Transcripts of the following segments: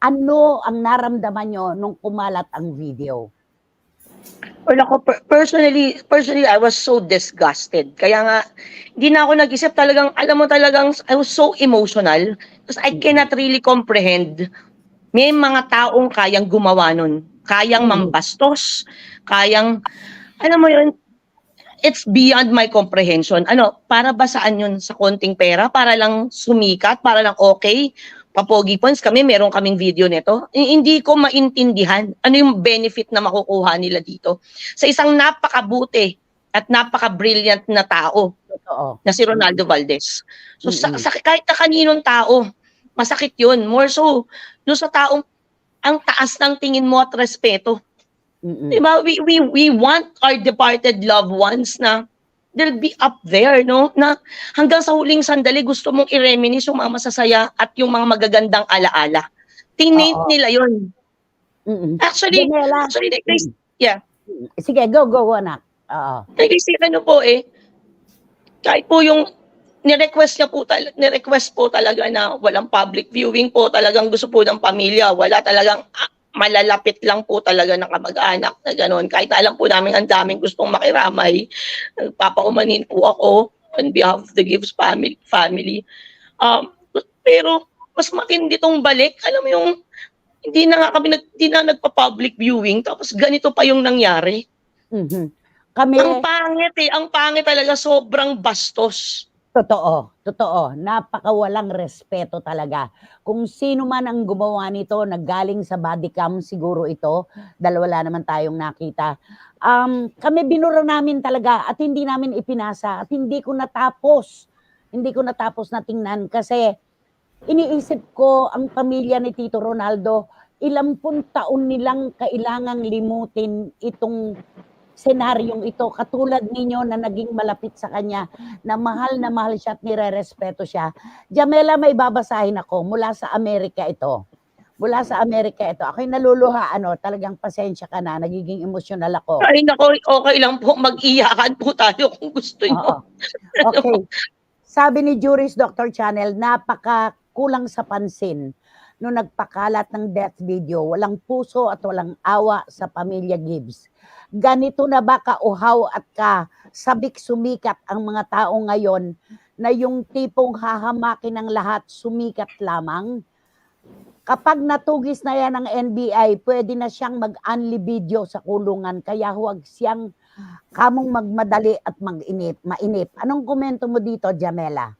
Ano ang naramdaman nyo nung kumalat ang video? Well, ako, per- personally, personally, I was so disgusted. Kaya nga, hindi na ako nag-isip talagang, alam mo talagang, I was so emotional. Because I cannot really comprehend. May mga taong kayang gumawa nun. Kayang Mm. mambastos. Kayang, alam mo yun, it's beyond my comprehension. Ano, para ba saan yun sa konting pera? Para lang sumikat? Para lang okay? Papogi points kami, meron kaming video nito. Hindi ko maintindihan ano yung benefit na makukuha nila dito. Sa isang napakabuti at napaka-brilliant na tao Totoo. na si Ronaldo Valdez. So sa, Mm-mm. sa kahit na kaninong tao, masakit yun. More so, doon sa taong ang taas ng tingin mo at respeto. Mm-mm. Diba? We, we, we want our departed loved ones na they'll be up there, no? Na hanggang sa huling sandali gusto mong i-reminisce yung mga masasaya at yung mga magagandang alaala. Tinate Oo. nila yun. Mm-mm. Actually, Janela. actually, like, like, yeah. Sige, go, go, anak. Oo. Kasi ano po eh, kahit po yung ni-request niya po, tal- ni-request po talaga na walang public viewing po, talagang gusto po ng pamilya, wala talagang ah, malalapit lang po talaga ng kamag-anak na gano'n. Kahit alam po namin ang daming gustong makiramay, nagpapaumanin po ako on behalf of the Gibbs family. family. Um, pero mas matindi tong balik, alam mo yung hindi na nga kami nag, hindi na nagpa-public viewing tapos ganito pa yung nangyari. Mhm. Kami, Ang pangit eh, ang pangit talaga sobrang bastos. Totoo, totoo, napakawalang respeto talaga. Kung sino man ang gumawa nito, naggaling sa body cam siguro ito, dahil wala naman tayong nakita. Um, kami binura namin talaga at hindi namin ipinasa at hindi ko natapos. Hindi ko natapos na tingnan kasi iniisip ko ang pamilya ni Tito Ronaldo, ilang pun taon nilang kailangang limutin itong senaryong ito katulad ninyo na naging malapit sa kanya na mahal na mahal siya at nire-respeto siya. Jamela, may babasahin ako mula sa Amerika ito. Mula sa Amerika ito. Ako'y naluluha, ano, talagang pasensya ka na, nagiging emosyonal ako. Ay nako, okay lang po, mag-iyakan po tayo kung gusto nyo. Okay. Sabi ni Juris Dr. Channel, napaka kulang sa pansin nung nagpakalat ng death video. Walang puso at walang awa sa pamilya Gibbs. Ganito na ba kauhaw at ka sabik sumikat ang mga tao ngayon na yung tipong hahamakin ng lahat sumikat lamang? Kapag natugis na yan ng NBI, pwede na siyang mag-unli video sa kulungan. Kaya huwag siyang kamong magmadali at mag-inip, mainip. Anong komento mo dito, Jamela?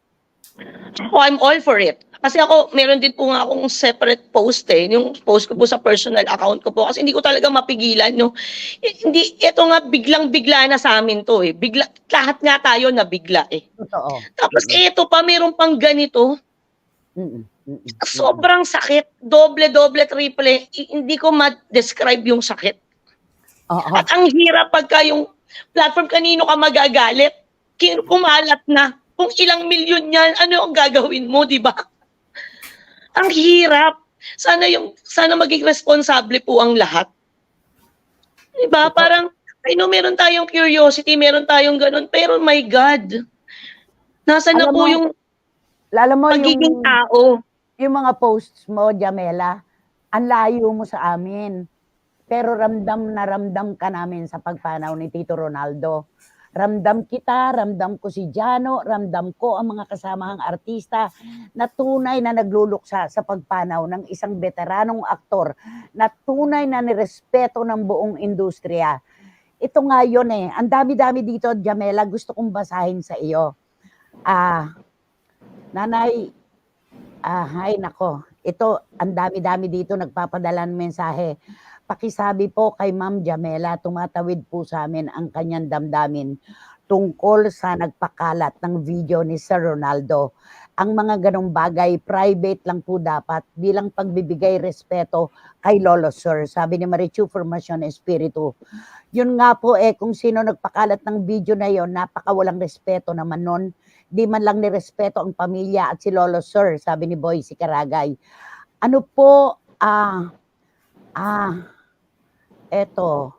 Ako, I'm all for it. Kasi ako, meron din po nga akong separate post eh. Yung post ko po sa personal account ko po. Kasi hindi ko talaga mapigilan. No? Hindi, ito nga biglang-bigla na sa amin to eh. Bigla, lahat nga tayo na bigla eh. Totoo. Tapos ito pa, meron pang ganito. Mm-mm, Sobrang sakit. Doble, doble, triple. Hindi ko ma-describe yung sakit. Oo. At ang hirap pagka yung platform kanino ka magagalit, kumalat na. Kung ilang milyon yan, ano ang gagawin mo, di ba? Ang hirap. Sana yung sana maging responsable po ang lahat. Di ba? Parang I know meron tayong curiosity, meron tayong ganun, pero my God. Nasaan na po mo, yung Lalo mo pagiging yung, tao? yung mga posts mo, Jamela, ang layo mo sa amin. Pero ramdam na ramdam ka namin sa pagpanaw ni Tito Ronaldo. Ramdam kita, ramdam ko si Jano, ramdam ko ang mga kasamahang artista na tunay na nagluluksa sa pagpanaw ng isang veteranong aktor na tunay na nirespeto ng buong industriya. Ito nga yun eh. Ang dami-dami dito, Jamela, gusto kong basahin sa iyo. Ah, nanay, ah, hay nako. Ito, ang dami-dami dito nagpapadala ng mensahe. Pakisabi po kay Ma'am Jamela, tumatawid po sa amin ang kanyang damdamin tungkol sa nagpakalat ng video ni Sir Ronaldo. Ang mga ganong bagay, private lang po dapat bilang pagbibigay respeto kay Lolo Sir. Sabi ni Marichu Formacion Espiritu. Yun nga po eh, kung sino nagpakalat ng video na yon, napakawalang respeto naman nun. Di man lang nirespeto ang pamilya at si Lolo Sir, sabi ni Boy si Karagay. Ano po, ah, ah, eto,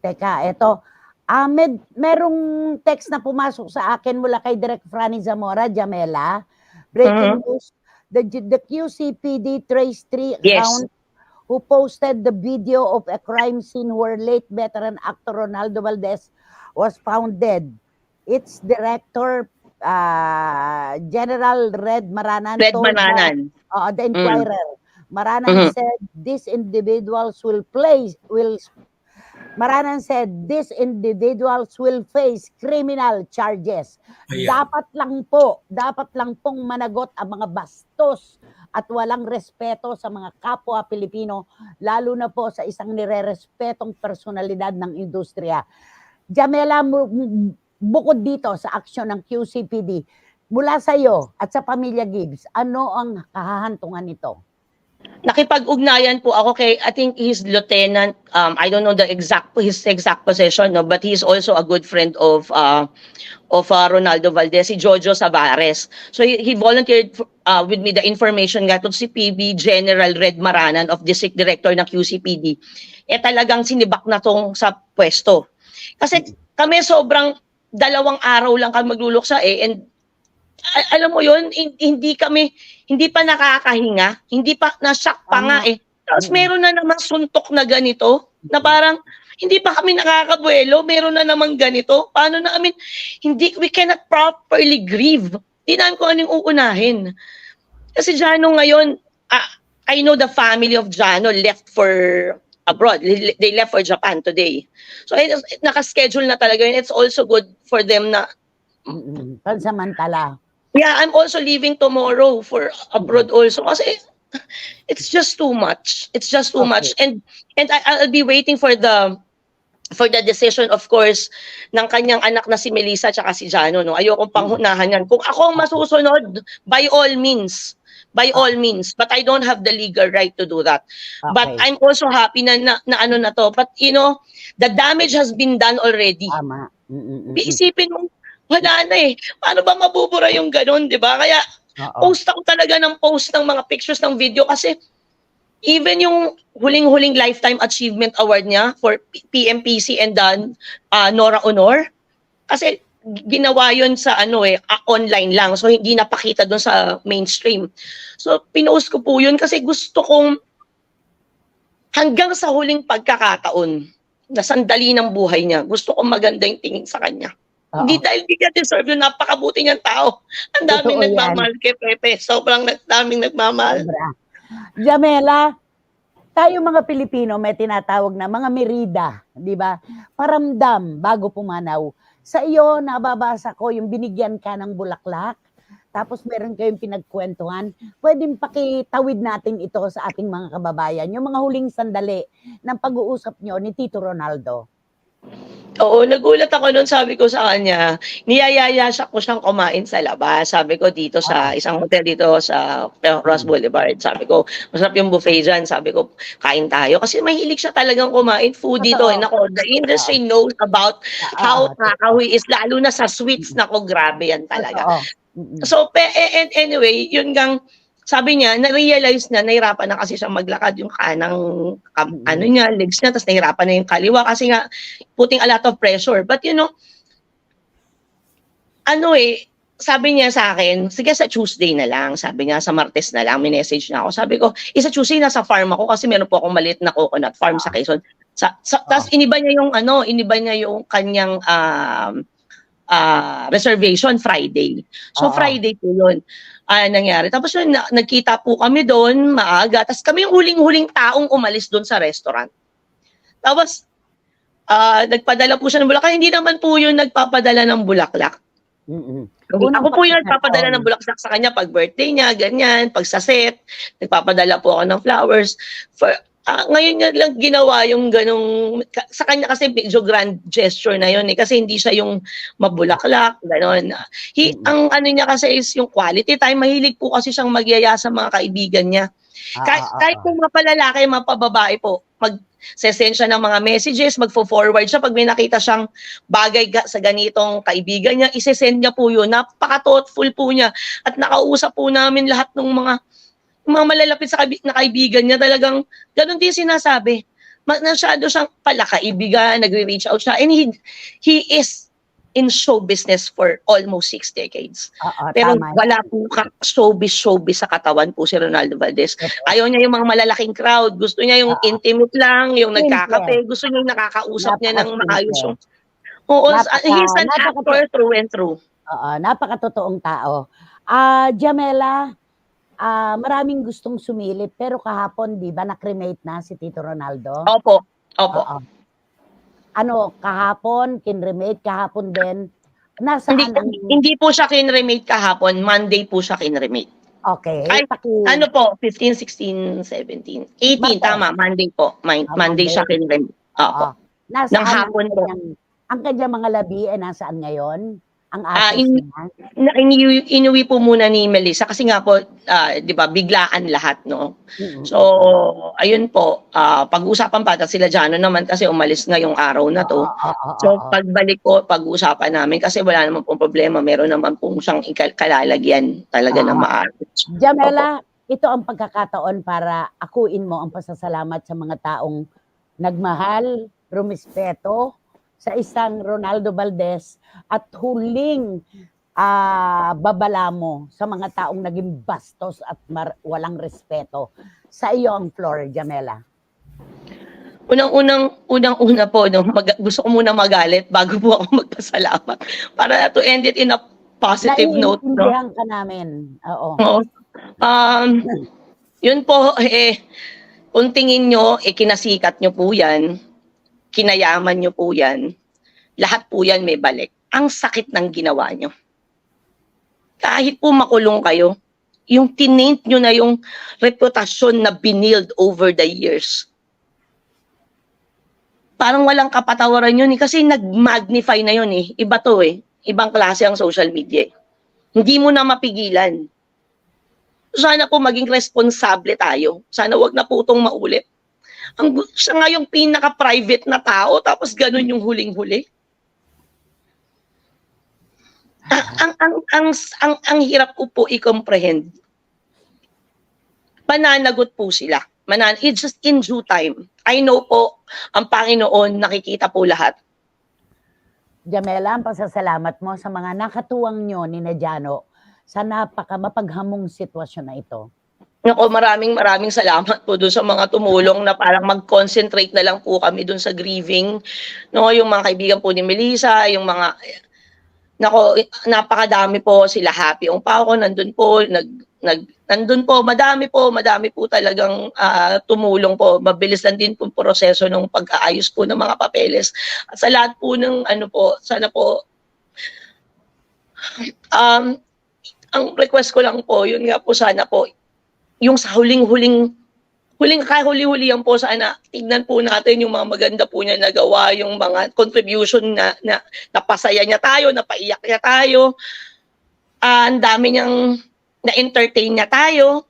teka, eto, ah, med, merong text na pumasok sa akin mula kay Direk Franny Zamora, Jamela. Breaking news, the, the QCPD trace three Yes. account who posted the video of a crime scene where late veteran actor Ronaldo Valdez was found dead. Its director, uh, General Red Maranan, Red Mananan. uh, the Inquirer. Maranan Mhm. said these individuals will place will Maranan said these individuals will face criminal charges. Ayan. Dapat lang po, dapat lang pong managot ang mga bastos at walang respeto sa mga kapwa Pilipino, lalo na po sa isang nirerespetong personalidad ng industriya. Jamela, bukod dito sa aksyon ng QCPD, mula sa iyo at sa pamilya Gibbs, ano ang kahahantungan nito? Nakipag-ugnayan po ako kay I think he's lieutenant um I don't know the exact his exact position no but he's also a good friend of uh of uh, Ronaldo Valdez si Jojo Savares so he, he volunteered uh, with me. The information nga to si PB General Red Maranan of District Director ng QCPD eh talagang sinibak na tong sa pwesto. Kasi kami sobrang dalawang araw lang kami magluluksa eh and alam mo yun, hin- hindi kami, hindi pa nakakahinga, hindi pa, na-shock pa nga Tama. eh. Tapos meron na naman suntok na ganito, na parang, hindi pa kami nakakabuelo, meron na naman ganito. Paano na, I mean, hindi, we cannot properly grieve. Hindi namin kung anong uunahin. Kasi Jano ngayon, ah, I know the family of Jano left for abroad. They left for Japan today. So, nakaschedule na talaga yun. It's also good for them na. Pansamantala. Yeah, I'm also leaving tomorrow for abroad also kasi it's just too much. It's just too Okay. much. And and I, I'll be waiting for the for the decision of course ng kanyang anak na si Melissa tsaka si Jano no. Ayokong panghunahan yan. Kung ako ang masusunod, by all means, by all means, but I don't have the legal right to do that. But Okay. I'm also happy na, na na ano na to. But you know, the damage has been done already. Tama. Mm-mm-mm. Isipin mo, wala na eh. Paano ba mabubura yung ganun, di ba? Kaya Oo. post ako talaga ng post ng mga pictures ng video kasi even yung huling-huling Lifetime Achievement Award niya for P- PMPC and then uh, Nora Honor, kasi ginawa yun sa ano eh, ah, online lang. So hindi napakita doon sa mainstream. So pinost ko po yun kasi gusto kong hanggang sa huling pagkakataon na sandali ng buhay niya, gusto kong maganda yung tingin sa kanya. Oo. Hindi dahil hindi niya deserve yung napakabuti niyang tao. Ang daming Totoo yan. nagmamahal kay Pepe. Sobrang daming nagmamahal. Sobra. Jamela, tayo mga Pilipino may tinatawag na mga merida, di ba? Paramdam bago pumanaw. Sa iyo, nababasa ko yung binigyan ka ng bulaklak, tapos meron kayong pinagkwentuhan. Pwedeng pakitawid natin ito sa ating mga kababayan, yung mga huling sandali ng pag-uusap nyo ni Tito Ronaldo. Oo, nagulat ako noon. Sabi ko sa kanya, niyayaya siya ko siyang kumain sa labas. Sabi ko dito sa isang hotel dito sa uh, Ross Boulevard. Sabi ko, masarap yung buffet dyan. Sabi ko, kain tayo. Kasi mahilig siya talagang kumain. Foodie to. Totoo. And ako, the industry knows about how Ah, he is. Lalo na sa sweets. Nako, grabe yan talaga. So, pe, eh, and anyway, yun gang, sabi niya, na-realize na nahirapan na kasi siya maglakad yung kanang, kam- Mm. ano niya, legs niya, tapos nahirapan na yung kaliwa kasi nga, putting a lot of pressure. But you know, ano eh, sabi niya sa akin, sige sa Tuesday na lang. Sabi niya, sa Martes na lang, may message na ako. Sabi ko, isa Tuesday nasa farm ako kasi meron po akong maliit na coconut farm sa Quezon. Sa, sa, Tapos iniba niya yung ano, iniba niya yung kanyang um, ah, reservation Friday. So Oo. Friday po yun ah, nangyari. Tapos yun, na, nagkita po kami doon maaga. Tapos kami yung huling-huling taong umalis doon sa restaurant. Tapos, ah, nagpadala po siya ng bulaklak. Hindi naman po yun nagpapadala ng bulaklak. Mm-mm. Ako Unang po yung nagpapadala ng bulaklak sa kanya pag birthday niya, ganyan, pag sa set, nagpapadala po ako ng flowers. For, ah, ngayon niya lang ginawa yung ganong, sa kanya kasi medyo grand gesture na yun eh, kasi hindi siya yung mabulaklak, ganon. He, Mm. ang ano niya kasi is yung quality time, mahilig po kasi siyang magyaya sa mga kaibigan niya. Kahit, Ah, ah, kahit ah. kung mga palalaki, mga pababae po, mag sesend siya ng mga messages, magfo-forward siya pag may nakita siyang bagay ga- sa ganitong kaibigan niya, isesend niya po yun. Napaka-thoughtful po niya. At nakausap po namin lahat ng mga mga malalapit sa kaibi- na kaibigan niya. Talagang ganun din sinasabi. Ma- Masyado siyang pala kaibigan, nagre-reach out siya. And he, he is in show business for almost six decades. Oo, Pero tama. wala po ka showbiz showbiz sa katawan po si Ronaldo Valdez. Ayaw niya yung mga malalaking crowd. Gusto niya yung Oo. intimate lang, yung Simple. nagkakape. Gusto niya yung nakakausap niya ng Napaka-simple. maayos yung... Oo, Napaka- he's an napaka- actor through and through. Oo, napakatotoong tao. Ah, Jamela, ah, maraming gustong sumilip pero kahapon 'di ba na-cremate na si Tito Ronaldo? Opo, opo. Oo. Ano, kahapon kinremate, kahapon din. Nasaan Hindi, ang hindi po siya kinremate kahapon. Monday po siya kinremate. Okay, Ay, paki- Ano po? 15, 16, 17, 18. Monday. Tama, Monday po. Mon- Ah, Monday Monday. siya kinremate. Opo. Oo. Nasaan Ng hapon ang po. kanyang, ang kanyang mga labi ay nasaan ngayon? Ang asis in-? Na, inuwi, inuwi po muna ni Melissa kasi nga po, ah, 'di ba, biglaan lahat, no? Mm-mm. So, ayun po, ah, pag-usapan pa at sila Jano naman kasi umalis ngayong araw na to. So, pagbalik ko, pag-usapan namin kasi wala naman pong problema. Meron naman pong siyang kalalagyan talaga na Ah. maayos. Jamela, ito ang pagkakataon para akuin mo ang pasasalamat sa mga taong nagmahal, rumispeto sa isang Ronaldo Valdez at huling ah, babala mo sa mga taong naging bastos at mar- walang respeto. Sa iyo ang floor, Jamela. Unang-unang, unang-una po, no, mag- gusto ko muna magalit bago po ako magpasalamat. Para to end it in a positive note, no? Ka namin. Oo. Oo. Um, yun po, eh, kung tingin nyo, eh, kinasikat nyo po yan, kinayaman nyo po yan, lahat po yan may balik. Ang sakit ng ginawa nyo. Kahit po makulong kayo, yung tinaint nyo na yung reputasyon na binild over the years. Parang walang kapatawaran yun eh, kasi nag-magnify na yun eh. Iba to eh. Ibang klase ang social media. eh. Hindi mo na mapigilan sana po maging responsable tayo. Sana wag na po itong maulit. Ang, gu- siya nga yung pinaka-private na tao, tapos ganun yung huling-huli. Ang, ang, ang, ang, ang, ang hirap ko po i-comprehend. Mananagot po sila. Manan it's just in due time. I know po, ang Panginoon nakikita po lahat. Jamela, ang pasasalamat mo sa mga nakatuwang nyo ni Najano sa napaka mapaghamong sitwasyon na ito. Nako, maraming maraming salamat po doon sa mga tumulong na parang mag-concentrate na lang po kami doon sa grieving. No, yung mga kaibigan po ni Melissa, yung mga Nako, napakadami po sila happy. Yung pa ako nandun po, nag nag nandun po, madami po, madami po talagang ah, tumulong po. Mabilis lang din po proseso ng pag-aayos po ng mga papeles. At sa lahat po ng ano po, sana po um ang request ko lang po, yun nga po sana po, yung sa huling-huling, huling kahuli-huli yan po sana, tignan po natin yung mga maganda po niya nagawa, yung mga contribution na, na napasaya niya tayo, napaiyak niya tayo, Ah, ang dami niyang na-entertain niya tayo,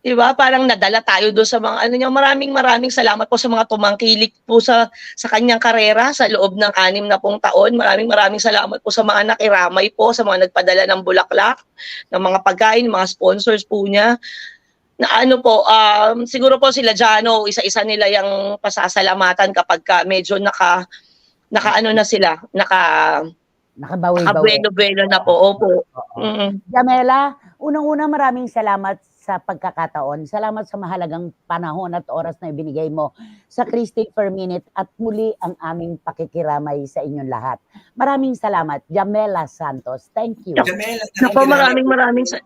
Di ba? Parang nadala tayo doon sa mga ano niya. Maraming maraming salamat po sa mga tumangkilik po sa sa kanyang karera sa loob ng anim na pong taon. Maraming maraming salamat po sa mga nakiramay po, sa mga nagpadala ng bulaklak, ng mga pagkain, mga sponsors po niya. Na ano po, um, siguro po sila Jano, isa-isa nila yung pasasalamatan kapag ka medyo naka naka ano na sila, naka Nakabawi-bawi. nakabuelo-buelo na po. Opo. Oo. Mm. Jamela, unang-una maraming salamat sa pagkakataon. Salamat sa mahalagang panahon at oras na ibinigay mo sa Christine per Minute at muli ang aming pakikiramay sa inyong lahat. Maraming salamat. Jamela Santos. Thank you. Jamela, Nako, maraming maraming sa-